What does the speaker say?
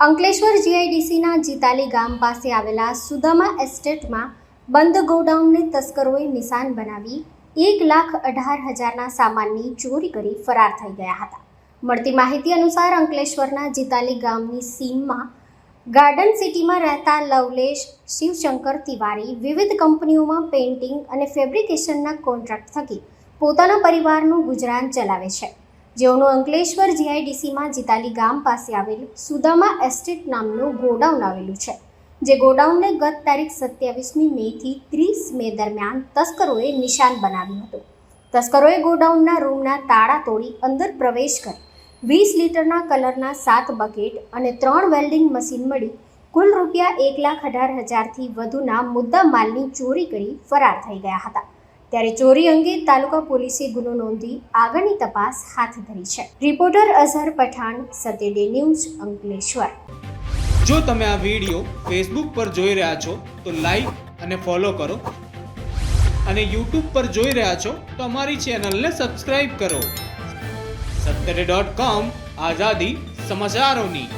અંકલેશ્વર જીઆઈડીસીના જીતાલી ગામ પાસે આવેલા સુદામા એસ્ટેટમાં બંધ ગોડાઉનને તસ્કરોએ નિશાન બનાવી એક લાખ અઢાર હજારના સામાનની ચોરી કરી ફરાર થઈ ગયા હતા. મળતી માહિતી અનુસાર અંકલેશ્વરના જીતાલી ગામની સીમમાં ગાર્ડન સિટીમાં રહેતા લવલેશ, શિવશંકર તિવારી વિવિધ કંપનીઓમાં પેઇન્ટિંગ અને ફેબ્રિકેશનના કોન્ટ્રાક્ટ થકી પોતાના પરિવારનું ગુજરાન ચલાવે છે. જેઓનું અંકલેશ્વર જીઆઈડીસીમાં જીતાલી ગામ પાસે આવેલ સુદામા એસ્ટેટ નામનું ગોડાઉન આવેલું છે, જે ગોડાઉનને ગત તારીખ સત્યાવીસમી મેથી ત્રીસ મે દરમિયાન તસ્કરોએ નિશાન બનાવ્યું હતું. તસ્કરોએ ગોડાઉનના રૂમના તાળા તોડી અંદર પ્રવેશ કરી વીસ લીટરના કલરના સાત બકેટ અને ત્રણ વેલ્ડિંગ મશીન મળી કુલ રૂપિયા એક લાખ અઢાર હજારથી વધુના મુદ્દા માલની ચોરી કરી ફરાર થઈ ગયા હતા. ત્યારે ચોરી અંગે તાલુકા પોલીસે ગુનો નોંધી આગળની તપાસ હાથ ધરી છે. રિપોર્ટર અઝહર પઠાણ સતેડે ન્યૂઝ, અંકલેશ્વર. જો તમે આ વીડિયો ફેસબુક પર જોઈ રહ્યા છો, તો લાઈક અને ફોલો કરો. અને યુટ્યુબ પર જોઈ રહ્યા છો, તો અમારી ચેનલને સબસ્ક્રાઈબ કરો. સત્તરે ડોટ કોમ આઝાદી સમાચારોની.